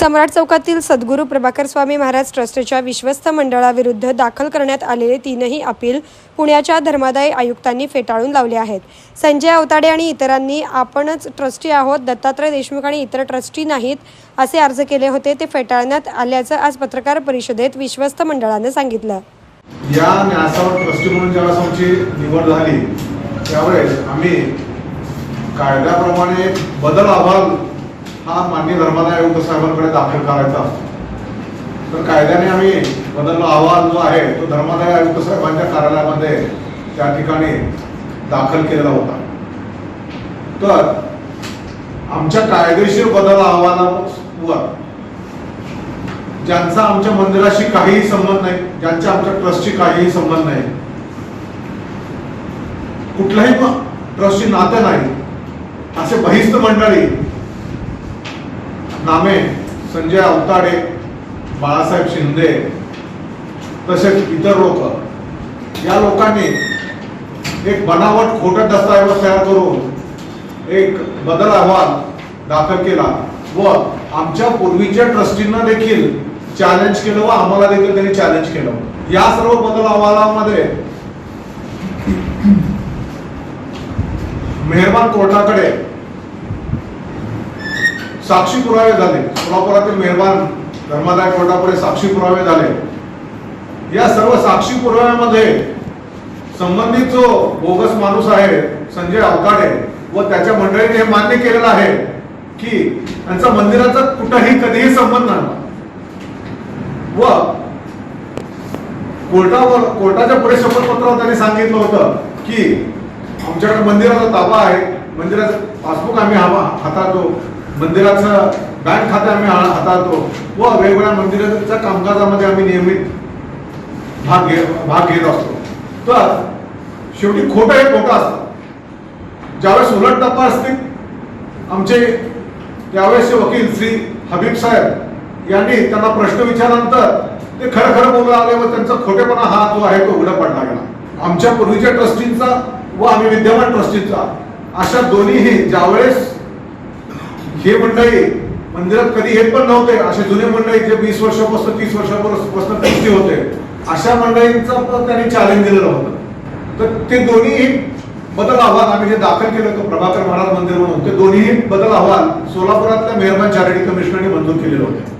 सम्राट चौकातील सद्गुरू प्रभाकर स्वामी महाराज ट्रस्टच्या विश्वस्त मंडळाविरुद्ध दाखल करण्यात आलेले तीनही अपील पुण्याच्या धर्मादाय आयुक्तांनी फेटाळून लावले आहेत. संजय अवताडे आणि इतरांनी आपणच ट्रस्टी आहोत दत्तात्रय देशमुख आणि इतर ट्रस्टी नाहीत असे अर्ज केले होते ते फेटाळण्यात आल्याचं आज पत्रकार परिषदेत विश्वस्त मंडळानं सांगितलं. या न्यासावर ट्रस्टी म्हणून ज्यावेळेस आमची निवड झाली त्यावेळेस आम्ही कायद्याप्रमाणे बदल अहवाल हा माननीय धर्मादाय आयुक्त साहेबांकडे दाखल करायचा. असतो तर कायद्याने आम्ही बदललो अहवाल जो आहे तो धर्मादाय आयुक्त साहेबांच्या कार्यालयामध्ये त्या ठिकाणी दाखल केलेला होता. तर आमच्या कायदेशीर बदल अहवालावर ज्यांचा आमच्या मंदिराशी काहीही संबंध नाही ज्यांच्या आमच्या ट्रस्टशी काहीही संबंध नाही कुठलाही ट्रस्टशी नातं नाही असे बहिस्त मंडळी नामे संजय अवताडे बाळासाहेब शिंदे तसेच इतर लोक. या लोकांनी एक बनावट खोटं दस्तऐवज तयार करून एक बदल अहवाल दाखल केला व आमच्या पूर्वीच्या ट्रस्टींना देखील चॅलेंज केलं व आम्हाला देखील त्यांनी चॅलेंज केलं. या सर्व बदल अहवालामध्ये मेहरबान कोर्टाकडे साक्षी पुरावे झाले. सोलापुरातील मेहरबान धर्मादाय कोर्टापुढे साक्षी पुरावे झाले. या सर्व साक्षी पुराव्यामध्ये संबंधित जो बोगस माणूस आहे संजय अवताडे व त्याच्या मंडळीने हे मान्य केलेलं आहे की त्यांचा मंदिराचा कुठंही कधीही संबंध नाही. व कोर्टावर कोर्टाच्या पुढे शपथपत्रावर त्यांनी सांगितलं होतं की आमच्याकडे मंदिराचा ताबा आहे. मंदिराचं पासबुक आम्ही हा- हाताळतो. मंदिराचं बँक खाते आम्ही हाताळतो. व वेगवेगळ्या मंदिराच्या कामकाजामध्ये आम्ही नियमित भाग घे भाग घेत असतो. तर शेवटी खोटं हे खोटं असतं. ज्यावेळेस उलट टप्पा असतील आमचे त्यावेळेसचे वकील श्री हबीब साहेब यांनी त्यांना प्रश्न विचारल्यानंतर ते खरं खरं बोलू लागले व त्यांचा खोटेपणा हा जो आहे तो उघडा पडला गेला. आमच्या पूर्वीच्या ट्रस्टींचा व आम्ही विद्यमान ट्रस्टींचा अशा दोन्हीही ज्यावेळेस हे मंडळी मंदिरात कधी येत पण नव्हते असे जुने मंडळी जे वीस वर्षापासून तीस वर्षापासून ट्रस्टी होते अशा मंडळींचा पण त्यांनी चॅलेंज दिलेलं होतं. तर ते दोन्ही बदल अहवाल आम्ही जे दाखल केलं होतं प्रभाकर महाराज मंदिर म्हणून ते दोन्ही बदल अहवाल सोलापुरातल्या मेहरबान चॅरिटी कमिशनरने मंजूर केलेले होते.